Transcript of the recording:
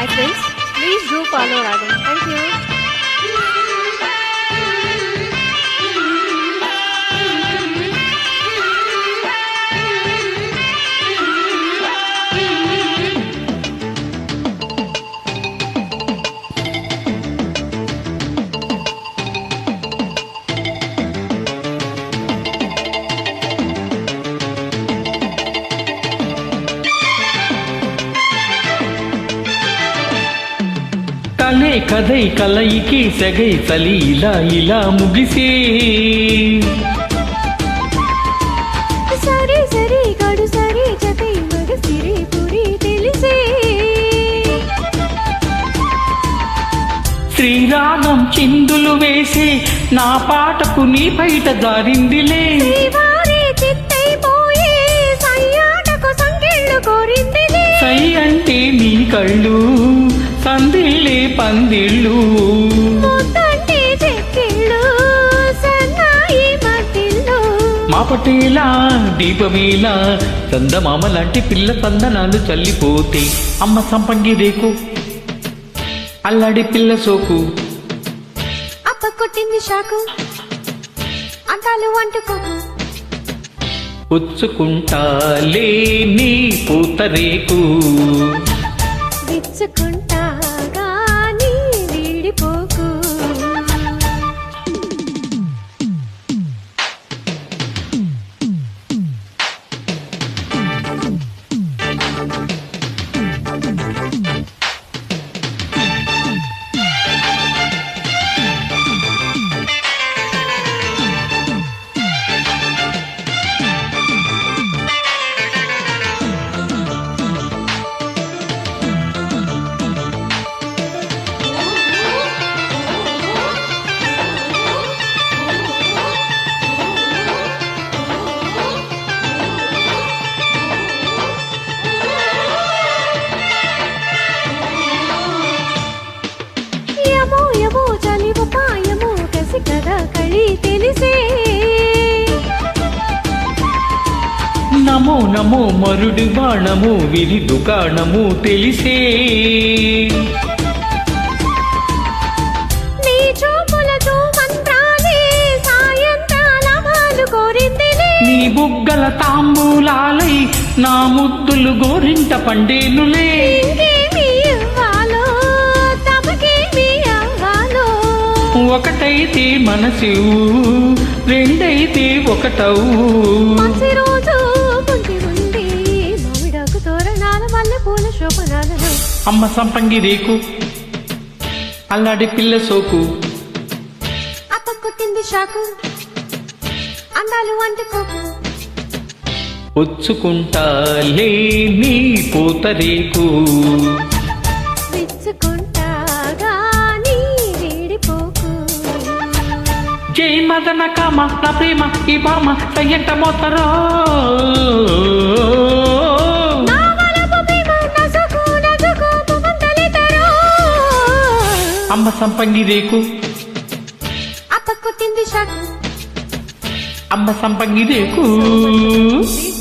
Hi friends, please do follow Ragam. Thank you. కలే కదై కలయికి సెగై చలి ఇలా ఇలా ముగిసే. సరే సరే గడు సరే జతై మగ సిరి పురి తెలిసే. శ్రీరాగం చిందులు వేసే నా పాటకు నీ బయట దారిందిలే. సై అంటే నీ కళ్ళు సందిళ్ళే పందిళ్ళు. ముద్దంటే చెక్కిళ్ళు సన్నాయి మట్టిళ్ళు. మా పటేలా దీపమేలా చందమామ లాంటి పిల్ల చందనాలు చల్లిపోతే అమ్మ సంపంగి రేకు అల్లాడి పిల్ల సోకు. అప్ప కొట్టింది షాకు అంటాలు అంటుకోకు పుచ్చుకుంటాలే నీ పూతరేకు విచ్చుకుంటా నమో నమో మరుడి బాణము విరి దుకాణము తెలిసే. నీ బుగ్గల తాంబూలాలై నా ముద్దులు గోరింట పండేనులే. ఒకటైతే మనసు రెండైతే ఒకటవు. అమ్మ సంపంగి రేకు అల్లాడి పిల్ల సోకు. కొట్టింది షాకు అందాలు పుచ్చుకుంటాలే నీ పూతరేకు వీడిపోకు జై మదన కామ నా ప్రేమ ఈ బామ సయ్యంట మోతరో. అమ్మ సంపంగి రేకు. అప్ప కొట్టింది షాకు అమ్మ సంపంగి రేకు. Please